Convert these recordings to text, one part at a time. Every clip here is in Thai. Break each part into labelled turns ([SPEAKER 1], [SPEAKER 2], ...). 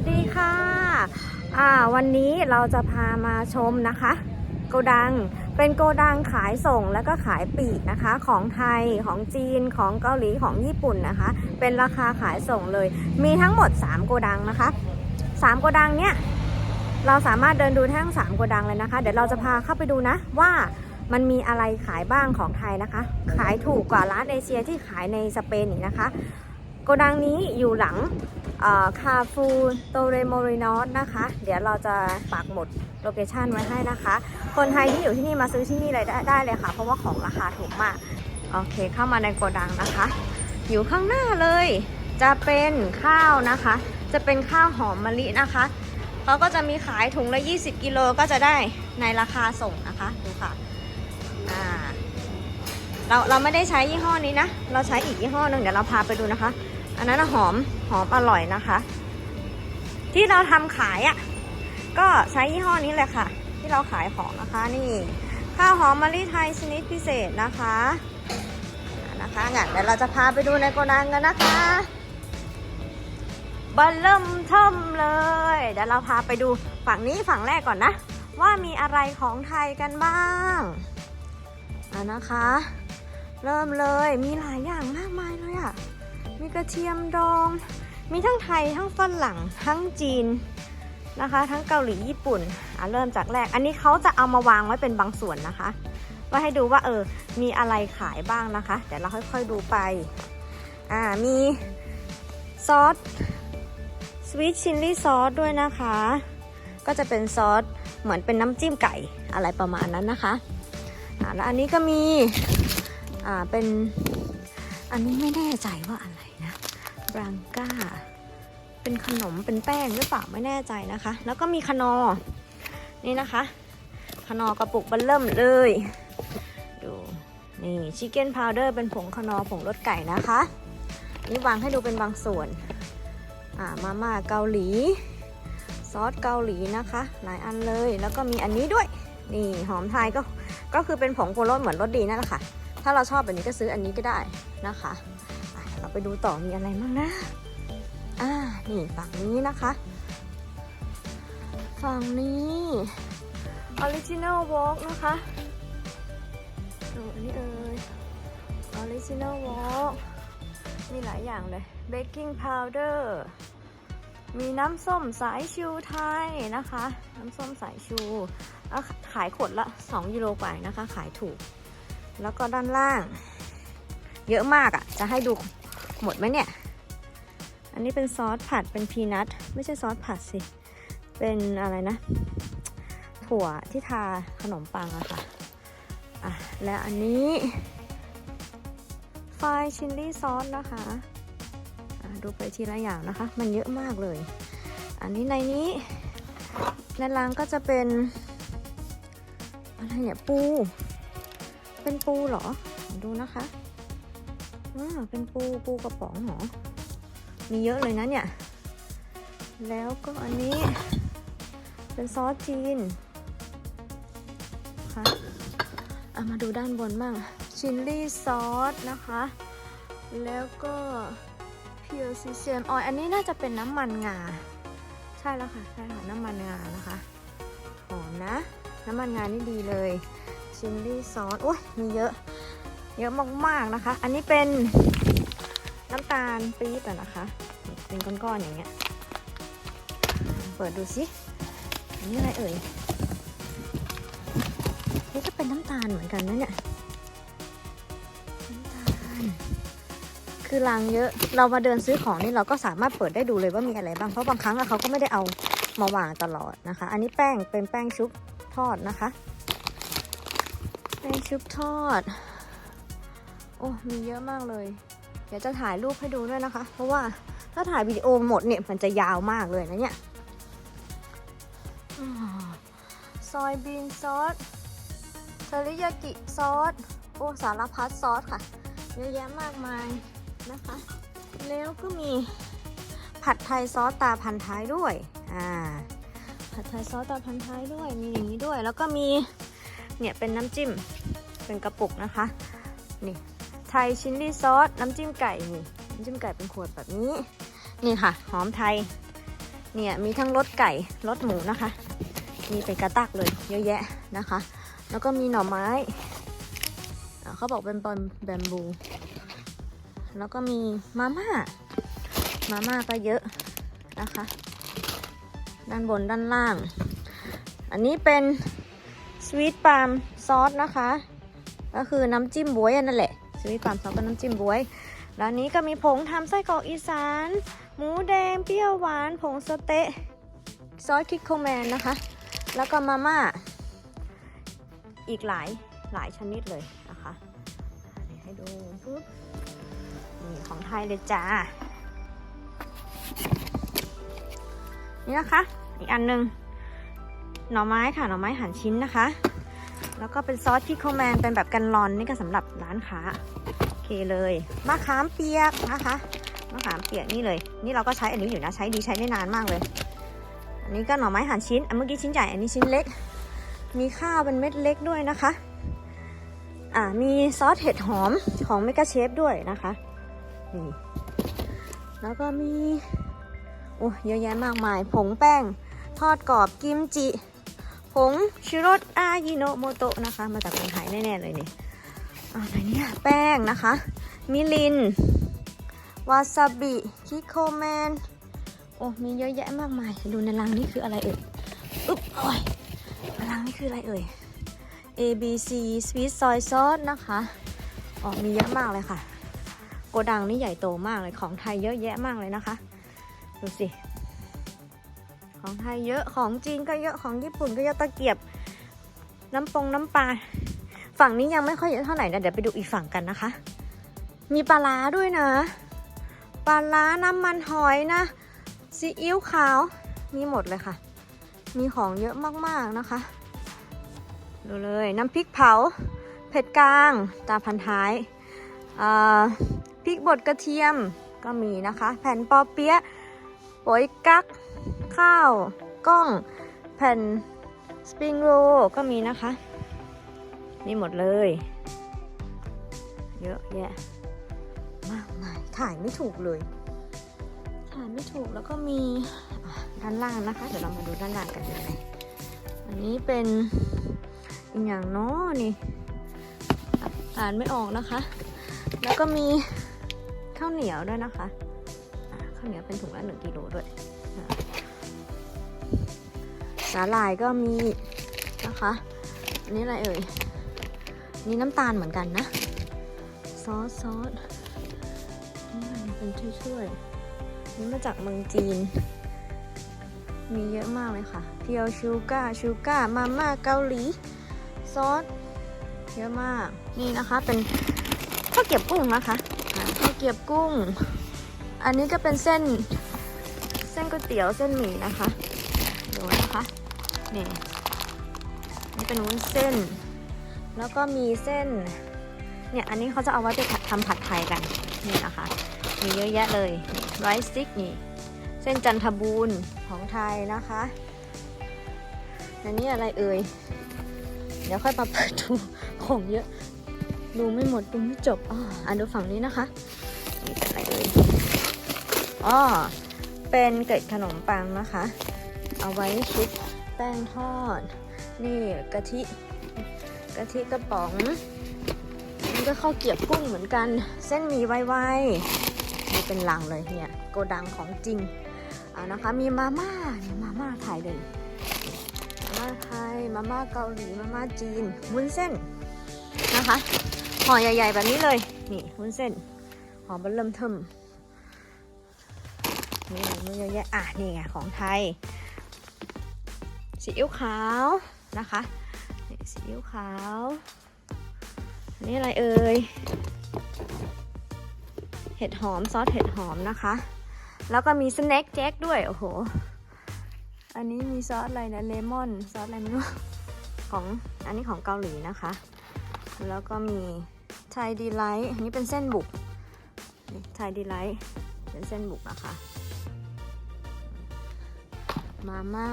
[SPEAKER 1] สดีค่ะอ่าวันนี้เราจะพามาชมนะคะ โกดังเป็นโกดังขายส่งแล้วก็ขายปีกนะคะ ของไทยของจีนของเกาหลีของญี่ปุ่นนะคะ เป็นราคาขายส่งเลย มีทั้งหมด 3 โกดังนะคะ 3 โกดังเนี้ยเราสามารถเดินดูทั้ง 3 โกดังเลยนะคะ เดี๋ยวเราจะพาเข้าไปดูนะว่ามันมีอะไรขายบ้างของไทยนะคะ ขายถูกกว่าร้านเอเชียที่ขายในสเปนอีกนะคะ โกดังนี้อยู่หลัง คาฟูโตเรโมรินอสนะคะ เดี๋ยวเราจะปักหมดโลเคชันไว้ให้นะคะ คนไทยที่อยู่ที่นี่มาซื้อที่นี่เลยได้ได้เลยค่ะ เพราะว่าของราคาถูกมาก โอเคเข้ามาในโกดังนะคะ อยู่ข้างหน้าเลย จะเป็นข้าวนะคะ จะเป็นข้าวหอมมะลินะคะเขาก็จะมีขายถุงละ 20 กิโลก็จะได้ในราคาส่งนะคะดูค่ะเราเราไม่ได้ใช้ยี่ห้อนี้นะ เราใช้อีกยี่ห้อหนึ่งเดี๋ยวเราพาไปดูนะคะ อันนั้นหอมหอมอร่อยนะคะ ที่เราทำขายอะ่ะ ก็ใช้ยี่ห้อนี้เลยค่ะ ที่เราขายของนะคะนี่ข้าวหอมมะลิไทยชนิดพิเศษนะคะนะคะงั้นเดี๋ยวเราจะพาไปดูในโกดังกันนะคะบัลเริ่มเทิมเลย เดี๋ยวเราพาไปดูฝั่งนี้ฝั่งแรกก่อนนะ ว่ามีอะไรของไทยกันบ้างอ่านะคะ เริ่มเลยมีหลายอย่างมากมายเลยอะ่ะ มีกระเทียมดอง มีทั้งไทยทั้งฝรั่งทั้งจีนนะคะ ทั้งเกาหลีญี่ปุ่นอะเริ่มจากแรก อันนี้เขาจะเอามาวางไว้เป็นบางส่วนนะคะไว้ให้ดูว่าเออมีอะไรขายบ้างนะคะเดี๋ยวเราค่อยๆดูไปอ่ามีซอสสวีทชิลลี่ซอสด้วยนะคะ ก็จะเป็นซอสเหมือนเป็นน้ำจิ้มไก่อะไรประมาณนั้นนะคะอ่าแล้วอันนี้ก็มีอ่าเป็นอันนี้ไม่แน่ใจว่าอะไร บรังก้า เป็นขนมเป็นแป้งหรือเปล่าไม่แน่ใจนะคะ แล้วก็มีขนอ นี่นะคะขนอกระปุกบันเริ่มเลย ดูนี่ชิคเก้นพาวเดอร์เป็นผงขนอผงรสไก่นะคะนี่วางให้ดูเป็นบางส่วน อ่ามาม่าเกาหลี ซอสเกาหลีนะคะ หลายอันเลยแล้วก็มีอันนี้ด้วย นี่หอมไทยก็ก็คือเป็นผงโครสเหมือนรสดีนั่นแหละค่ะ ถ้าเราชอบแบบนี้ก็ซื้ออันนี้ก็ได้นะคะ ไปดูต่อมีอะไรบ้างนะ อ่า นี่ฝั่งนี้นะคะ ฝั่งนี้ Original Walk นะคะดูอันนี้เอ่ย Original Walk มีหลายอย่างเลย Baking Powder มีน้ำส้มสายชูไทยนะคะ น้ำส้มสายชูขายขวดละ 2 ยูโรกว่านะคะ ขายถูก แล้วก็ด้านล่าง เยอะมากอะ่ะ จะให้ดู หมดไหมเนี่ย อันนี้เป็นซอสผัดเป็นพีนัทไม่ใช่ซอสผัดสิ เป็นอะไรนะ ถั่วที่ทาขนมปังอะค่ะ อะ และอันนี้ไฟชิลลี่ซอสนะคะะดูไปทีละอย่างนะคะ มันเยอะมากเลย อันนี้ในนี้ ในร้านก็จะเป็น อะไรเนี่ย ปู เป็นปูเหรอ ดูนะคะ อ่าเป็นปูปูกระป๋องเหรอ มีเยอะเลยนะเนี่ย แล้วก็อันนี้ เป็นซอสจีนค่ะเอามาดูด้านบนบ้าง ชิลลี่ซอสนะคะ แล้วก็เพียวซิเซียมออยอันนี้น่าจะเป็นน้ำมันงา ใช่แล้วค่ะ ใช่ค่ะ น้ำมันงานะคะ หอมนะ น้ำมันงานี่ดีเลย ชิลลี่ซอส โอ้ยมีเยอะ เยอะมากๆนะคะ อันนี้เป็นน้ำตาลปี๊บอะนะคะ เป็นก้อนๆอย่างเงี้ย เปิดดูสิอันนี้อะไรเอ่ย นี่ก็เป็นน้ำตาลเหมือนกันนะเนี่ยน้ำตาลคือรางเยอะ เรามาเดินซื้อของนี่เราก็สามารถเปิดได้ดูเลยว่ามีอะไรบ้าง เพราะบางครั้งอะเขาก็ไม่ได้เอามาวางตลอดนะคะ อันนี้แป้งเป็นแป้งชุบทอดนะคะ แป้งชุบทอด โอ้มีเยอะมากเลย เดี๋ยวจะถ่ายรูปให้ดูด้วยนะคะ เพราะว่าถ้าถ่ายวิดีโอหมดเนี่ยมันจะยาวมากเลยนะเนี่ยซอยบีนซอสเทริยากิซอส โอ้สารพัดซอสค่ะ เยอะแยะมากมายนะคะ แล้วก็มีผัดไทยซอสตาพันท้ายด้วย อ่า ผัดไทยซอสตาพันท้ายด้วย มีอย่างนี้ด้วย แล้วก็มี เนี่ยเป็นน้ำจิ้ม เป็นกระปุกนะคะ นี่ ไทยชิลลี่ซอส น้ำจิ้มไก่นี่น้ำจิ้มไก่เป็นขวดแบบนี้ นี่ค่ะ หอมไทย เนี่ยมีทั้งรสไก่รสหมูนะคะ มีเป็นกระตักเลยเยอะแยะนะคะ แล้วก็มีหน่อไม้ เขาบอกเป็นบอลแบมบู แล้วก็มีมาม่า มาม่าก็เยอะนะคะ ด้านบนด้านล่าง อันนี้เป็นสวีทปาล์มซอสนะคะ ก็คือน้ำจิ้มบวยนั่นแหละ สวีทปาล์มซอสก็น้ำจิ้มบวย ร้านนี้ก็มีผงทำไส้กรอกอีสาน หมูแดงเปรี้ยวหวานผงสเต๊ะซอสคิกโคแมนนะคะ แล้วก็มาม่าอีกหลายหลายชนิดเลยนะคะให้ดูปุ๊บนี่ของไทยเลยจ้า นี่นะคะ อีกอันหนึ่งหน่อไม้ค่ะหน่อไม้หั่นชิ้นนะคะ แล้วก็เป็นซอสคิกโคแมนเป็นแบบกันลอนนี่ก็สำหรับร้านค้าโอเคเลยมะขามเปียกนะคะมะขามเปียกนี่เลย นี่เราก็ใช้อันนี้อยู่นะใช้ดีใช้ได้นานมากเลย อันนี้ก็หน่อไม้หั่นชิ้นอันเมื่อกี้ชิ้นใหญ่อันนี้ชิ้นเล็ก มีข้าวเป็นเม็ดเล็กด้วยนะคะอ่ามีซอสเห็ดหอมของเมกาเชฟด้วยนะคะนี่แล้วก็มีโอ้เยอะแยะมากมาย ผงแป้ง ทอดกรอบกิมจิ ผงชิโรสอายิโนโมโตะนะคะ มาจากเมืองไทยแน่ๆเลยนี่อะไรเนี่ย แป้งนะคะ มิลิน วาซาบิ คิโคแมน โอ้ มีเยอะแยะมากมาย ดูในรังนี่คืออะไรเอ่ยอุ๊บ โอ้ยในรังนี่คืออะไรเอ่ย A B C Sweet Soy Sauce นะคะ อ๋อ มีเยอะมากเลยค่ะ โกดังนี่ใหญ่โตมากเลย ของไทยเยอะแยะมากเลยนะคะ ดูสิ ของไทยเยอะของจีนก็เยอะของญี่ปุ่นก็เยอะตะเกียบ น้ำปงน้ำปลาฝั่งนี้ยังไม่ค่อยเยอะเท่าไหร่นะเดี๋ยวไปดูอีกฝั่งกันนะคะ มีปลาร้าด้วยนะ ปลาร้าน้ำมันหอยนะซีอิ๊วขาวมีหมดเลยค่ะ มีของเยอะมากๆนะคะ ดูเลยน้ำพริกเผา เผ็ดกลาง ตาพันท้ายพริกบดกระเทียมก็มีนะคะ แผ่นปอเปี๊ยะโป๋ยกั๊ก ข้าวกล้องแผ่นสปริงโรก็มีนะคะ มีหมดเลย เยอะแยะมากมายถ่ายไม่ถูกเลย ถ่ายไม่ถูกแล้วก็มีด้านล่างนะคะ เดี๋ยวเรามาดูด้านล่างกันยังไงอันนี้เป็นอีกอย่างเน้อนี่อ่านไม่ออกนะคะ แล้วก็มีข้าวเหนียวด้วยนะคะข้าวเหนียวเป็นถุงละหนึ่งกิโลด้วย สาหร่ายก็มีนะคะอันนี้อะไรเอ่ยนี่น้ำตาลเหมือนกันนะ ซอสซอสนี่มันเป็นช่วยๆนี่มาจากเมืองจีน มีเยอะมากเลยค่ะ เพียวชูก้าชูก้ามาม่าเกาหลี ซอสเยอะมาก นี่นะคะเป็นข้าวเกียบกุ้งนะคะข้าวเกียบกุ้ง อันนี้ก็เป็นเส้น เส้นก๋วยเตี๋ยวเส้นหมี่นะคะ นี่นี่เป็นวุ้นเส้น แล้วก็มีเส้น เนี่ย อันนี้เขาจะเอาไว้ไปผัดทำผัดไทยกัน นี่นะคะ มีเยอะแยะเลยไรซ์ซิกนี่ เส้นจันทบูรณ์ของไทยนะคะ อันนี้อะไรเอ่ย เดี๋ยวค่อยมาเปิดดูของเยอะ ดูไม่หมด ดูไม่จบอ่าอันดูฝั่งนี้นะคะนี่เป็นอะไรเอ่ยอ๋อเป็นเกล็ดขนมปังนะคะ เอาไว้ชุบ ป้งทอด นี่กะทิกะทิกระป๋องนี่ก็ข้าวเกรียบกุ้งเหมือนกัน เส้นหมี่ไวๆนี่เป็นลังเลยเนี่ยโกดังของจริงเอานะคะ มีมาม่าเนี่ยมาม่าไทยเลยมาม่าไทยมาม่าเกาหลีมาม่าจีนวุ้นเส้นนะคะห่อใหญ่ ๆ แบบนี้เลย นี่วุ้นเส้นห่อเบลเริ่มเทิมนี่มันเยอะแยะอะนี่ไงของไทย ซีอิ๊วขาวนะคะนี่ซีอิ๊วขาวอันนี่อะไรเอ่ยเห็ดหอมซอสเห็ดหอมนะคะ แล้วก็มีสแน็คแจ็คด้วย โอ้โห อันนี้มีซอสอะไรนะเลมอนซอสอะไรไม่รู้ของอันนี้ของเกาหลีนะคะ แล้วก็มีไทยดีไลท์อันนี้เป็นเส้นบุกไทยดีไลท์เป็นเส้นบุกนะคะ มาม่า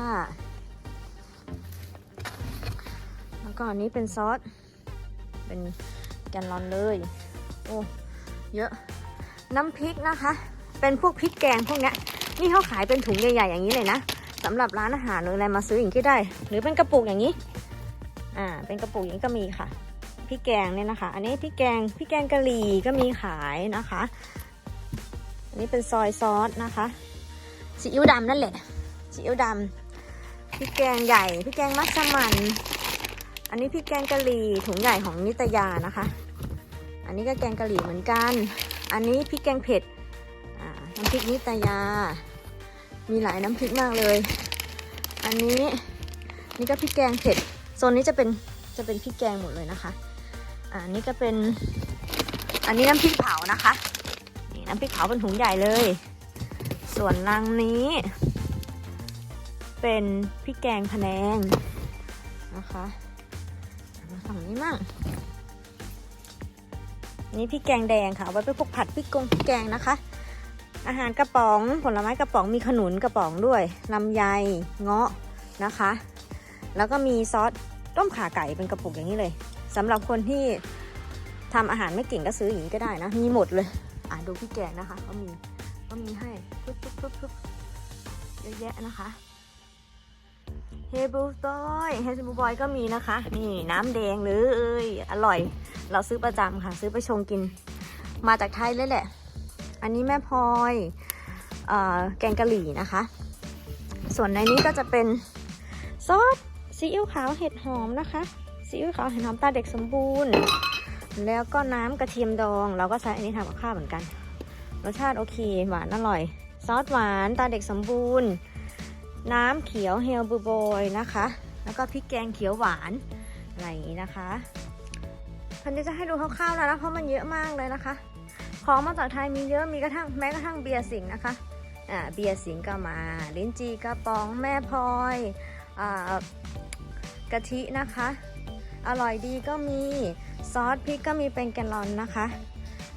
[SPEAKER 1] ก็อันนี้เป็นซอส เป็นแกนลอนเลย โอ้ เยอะ น้ำพริกนะคะ เป็นพวกพริกแกงพวกเนี้ย นี่เขาขายเป็นถุงใหญ่ๆอย่างนี้เลยนะสำหรับร้านอาหารหรืออะไรมาซื้ออย่างนี้ก็ได้ หรือเป็นกระปุกอย่างนี้ อ่า เป็นกระปุกอย่างนี้ก็มีค่ะพริกแกงเนี่ยนะคะ อันนี้พริกแกงพริกแกงกะหรี่ก็มีขายนะคะ อันนี้เป็นซอยซอสนะคะซีอิ๊วดำนั่นแหละซีอิ๊วดำพริกแกงใหญ่พริกแกงมัสมั่น อันนี้พริกแกงกะหรี่ถุงใหญ่ของนิตยานะคะ อันนี้ก็แกงกะหรี่เหมือนกัน อันนี้พริกแกงเผ็ดน้ำพริกนิตยา มีหลายน้ำพริกมากเลย อันนี้นี่ก็พริกแกงเผ็ดโซนนี้จะเป็นจะเป็นพริกแกงหมดเลยนะคะอ่านี่ก็เป็น อันนี้น้ำพริกเผานะคะนี่น้ำพริกเผาเป็นถุงใหญ่เลย ส่วนรังนี้ เป็นพริกแกงพะแนงนะคะ มั่งนี้มั่งนี่พริกแกงแดงค่ะเอาไว้ไปพวกผัดพริกกงพริกแกงนะคะ อาหารกระป๋องผลไม้กระป๋องมีขนุนกระป๋องด้วยลำไยเงาะนะคะ แล้วก็มีซอสต้มข่าไก่เป็นกระปุกอย่างนี้เลยสำหรับคนที่ทำอาหารไม่เก่งก็ซื้ออย่างนี้ก็ได้นะ มีหมดเลยอ่าดูพี่แกงนะคะเขามีเขามีให้ปุ๊บปุ๊บปุ๊บเยอะแยะนะคะ เฮบูบอยเฮบูบอยก็มีนะคะ นี่น้ำแดงเลยอร่อย เราซื้อประจำค่ะ ซื้อไปชงกิน มาจากไทยเลยแหละ อันนี้แม่พลอยเอ่อแกงกะหรี่นะคะ ส่วนในนี้ก็จะเป็นซอสซีอิ๊วขาวเห็ดหอมนะคะซีอิ๊วขาวเห็ดหอมตาเด็กสมบูรณ์ แล้วก็น้ำกระเทียมดอง เราก็ใช้อันนี้ทำกับข้าวเหมือนกัน รสชาติโอเค หวานอร่อย ซอสหวานตาเด็กสมบูรณ์ น้ำเขียวเฮลบูโบยนะคะ แล้วก็พริกแกงเขียวหวานอะไรอย่างนี้นะคะพันนี้จะให้ดูคร่าวๆแล้วนะเพราะมันเยอะมากเลยนะคะ ของมาจากไทยมีเยอะมีกระทั่งแม้กระทั่งเบียร์สิงห์นะคะอ่าเบียร์สิงห์ก็มา ลิ้นจีกระป๋องแม่พลอยอ่ากะทินะคะ อร่อยดีก็มีซอสพริกก็มีเป็นแกลลอนนะคะ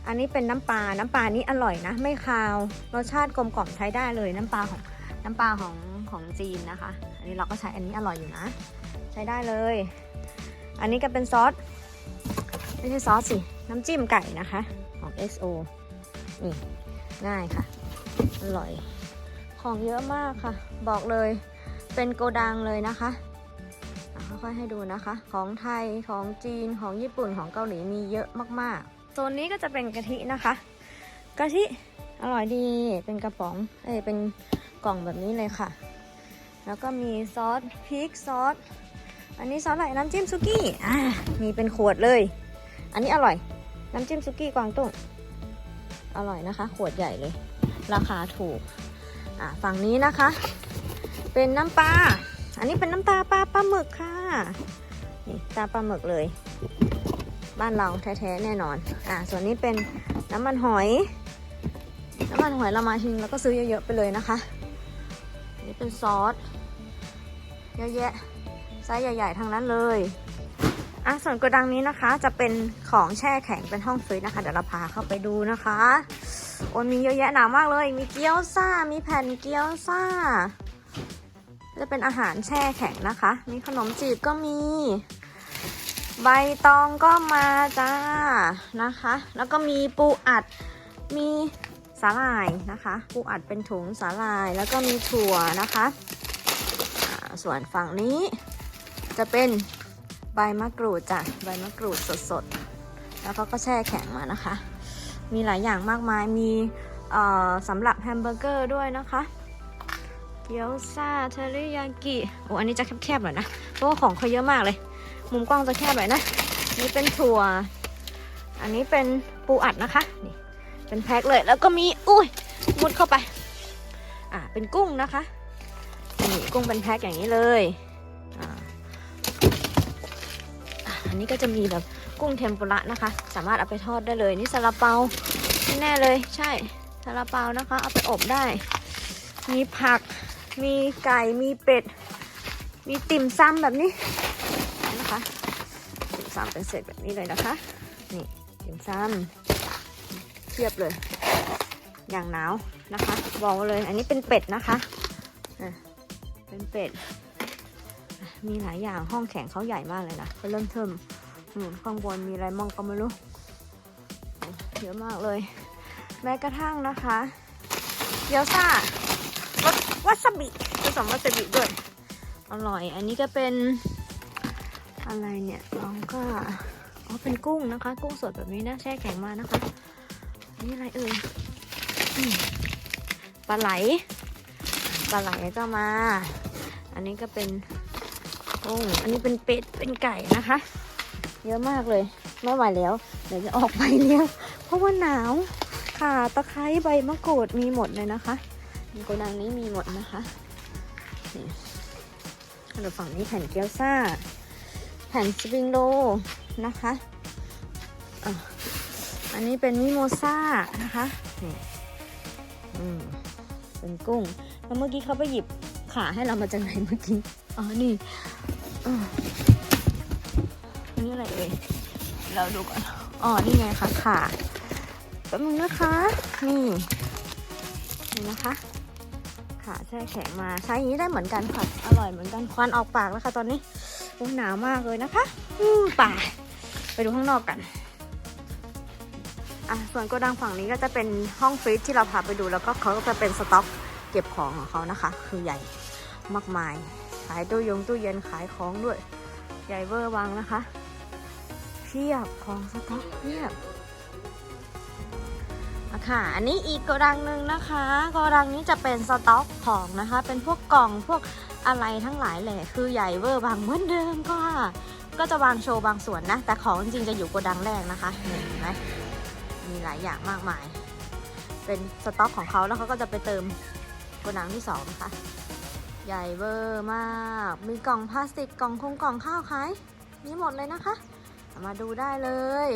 [SPEAKER 1] อันนี้เป็นน้ำปลา น้ำปลานี้อร่อยนะ ไม่คาว รสชาติกลมกล่อมใช้ได้เลยน้ำปลาของน้ำปลาของ ของจีนนะคะ อันนี้เราก็ใช้อันนี้อร่อยอยู่นะ ใช้ได้เลย อันนี้ก็เป็นซอสไม่ใช่ซอสสิ น้ำจิ้มไก่นะคะ ของ XO นี่ง่ายค่ะ อร่อย ของเยอะมากค่ะ บอกเลยเป็นโกดังเลยนะคะอะค่อยๆให้ดูนะคะ ของไทยของจีนของญี่ปุ่นของเกาหลีมีเยอะมากๆโซนนี้ก็จะเป็นกะทินะคะกะทิอร่อยดีเป็นกระป๋องเอ้ยเป็นกล่องแบบนี้เลยค่ะ แล้วก็มีซอสพริกซอส อันนี้ซอสอะไรน้ำจิ้มซุกี้ อ่า มีเป็นขวดเลย อันนี้อร่อย น้ำจิ้มซุกี้กวางตุ้ง อร่อยนะคะ ขวดใหญ่เลย ราคาถูก อ่า ฝั่งนี้นะคะ เป็นน้ำปลา อันนี้เป็นน้ำตาปลาปลาหมึกค่ะ นี่ตาปลาหมึกเลย บ้านเราแท้ๆแน่นอน อ่า ส่วนนี้เป็นน้ำมันหอย น้ำมันหอยเรามาทิ้งแล้วก็ซื้อเยอะๆไปเลยนะคะ นนี้เป็นซอสเยอะแยะไซส์ใหญ่ ๆทั้งนั้นเลยอะส่วนโกดังนี้นะคะ จะเป็นของแช่แข็งเป็นห้องฟรีซนะคะ เดี๋ยวเราพาเข้าไปดูนะคะโอ้ยมีเยอะแยะหนามากเลย มีเกี๊ยวซ่า มีแผ่นเกี๊ยวซ่า จะเป็นอาหารแช่แข็งนะคะ มีขนมจีบก็มี ใบตองก็มาจ้านะคะ แล้วก็มีปูอัด มี สาหร่ายนะคะปูอัดเป็นถุงสาหร่ายแล้วก็มีถั่วนะคะส่วนฝั่งนี้จะเป็นใบมะกรูดจ้ะใบมะกรูดสดๆ แล้วเขาก็แช่แข็งมานะคะ มีหลายอย่างมากมายมีสำหรับแฮมเบอร์เกอร์ด้วยนะคะเกี๊ยวซ่าเทริยากิโอ้อันนี้จะแคบๆหน่อยนะเพราะว่าของเขาเยอะมากเลย มุมกล้องจะแคบหน่อยนะนี่เป็นถั่ว อันนี้เป็นปูอัดนะคะนี่ เป็นแพ็คเลย แล้วก็มีอุ้ยมุดเข้าไป อ่าเป็นกุ้งนะคะนี่กุ้งเป็นแพ็คอย่างนี้เลยอ่าอันนี้ก็จะมีแบบกุ้งเทมปุระนะคะ สามารถเอาไปทอดได้เลยนี่ซาลาเปาแน่เลยใช่ซาลาเปานะคะ เอาไปอบได้ มีผัก มีไก่มีเป็ด มีติ่มซำแบบนี้นะคะติ่มซำเป็นเศษแบบนี้เลยนะคะ นี่ติ่มซำ เทียบเลย อย่างหนาวนะคะบอกเลย อันนี้เป็นเป็ดนะคะเป็นเป็ด มีหลายอย่างห้องแข็งเขาใหญ่มากเลยนะก็เริ่มเทิมอืมข้างบนมีอะไรมั่งก็ไม่รู้เยอะมากเลย แม้กระทั่งนะคะเกี๊ยวซ่าวาซาบิผสมวาซาบิด้วยอร่อย อันนี้ก็เป็นอะไรเนี่ยลองก็อ๋อเป็นกุ้งนะคะ กุ้งสดแบบนี้นะแช่แข็งมานะคะ นี่อะไรเอ่ยอืมปลาไหล ปลาไหลก็มา อันนี้ก็เป็นกุ้อันนี้เป็นเป็ด เป็นไก่นะคะ เยอะมากเลย ไม่ไหวแล้ว เดี๋ยวจะออกไปแล้วเพราะว่าหนาว ค่ะตะไคร้ใบมะกรูดมีหมดเลยนะคะในโกดังนี้มีหมดนะคะนี่เดี๋ยวฝั่งนี้แผ่นเกี๊ยวซ่า แผ่นสปริงโรนะคะ นนี้เป็นมิโมซ่านะคะนี่อืมเป็นกุ้ง แล้วเมื่อกี้เขาไปหยิบขาให้เรามาจากไหนเมื่อกี้ อ๋อ นี่อะอันนี้อะไรเอ่ย เราดูก่อน อ๋อ นี่ไงคะขาแป๊บนึงนะคะ นี่นี่นะคะ ขาแช่แข็งมา ใช้อย่างนี้ได้เหมือนกันค่ะ อร่อยเหมือนกันควันออกปากแล้วค่ะตอนนี้โอ้หนาวมากเลยนะคะอู้ป่า ไปดูข้างนอกกัน อะส่วนโกดังฝั่งนี้ก็จะเป็นห้องฟรีซที่เราพาไปดู แล้วก็เขาก็จะเป็นสต็อกเก็บของของเขานะคะ คือใหญ่มากมาย ขายตู้ยงตู้เย็นขายของด้วย ใหญ่เวอร์วังนะคะเพียบของสต็อกเพียบอะค่ะ อันนี้อีกโกดังหนึ่งนะคะโกดังนี้จะเป็นสต็อกของนะคะ เป็นพวกกล่องพวกอะไรทั้งหลายแหละคือใหญ่เวอร์บางเหมือนเดิมก็ก็จะวางโชว์บางส่วนนะ แต่ของจริงจะอยู่โกดังแรกนะคะเห็นไหม มีหลายอย่างมากมาย เป็นสต็อกของเขาแล้วเขาก็จะไปเติมโกดังที่สองนะคะ ใหญ่เบอร์มาก มีกล่องพลาสติกกล่องคงกล่องข้าวขายมีหมดเลยนะคะ มาดูได้เลย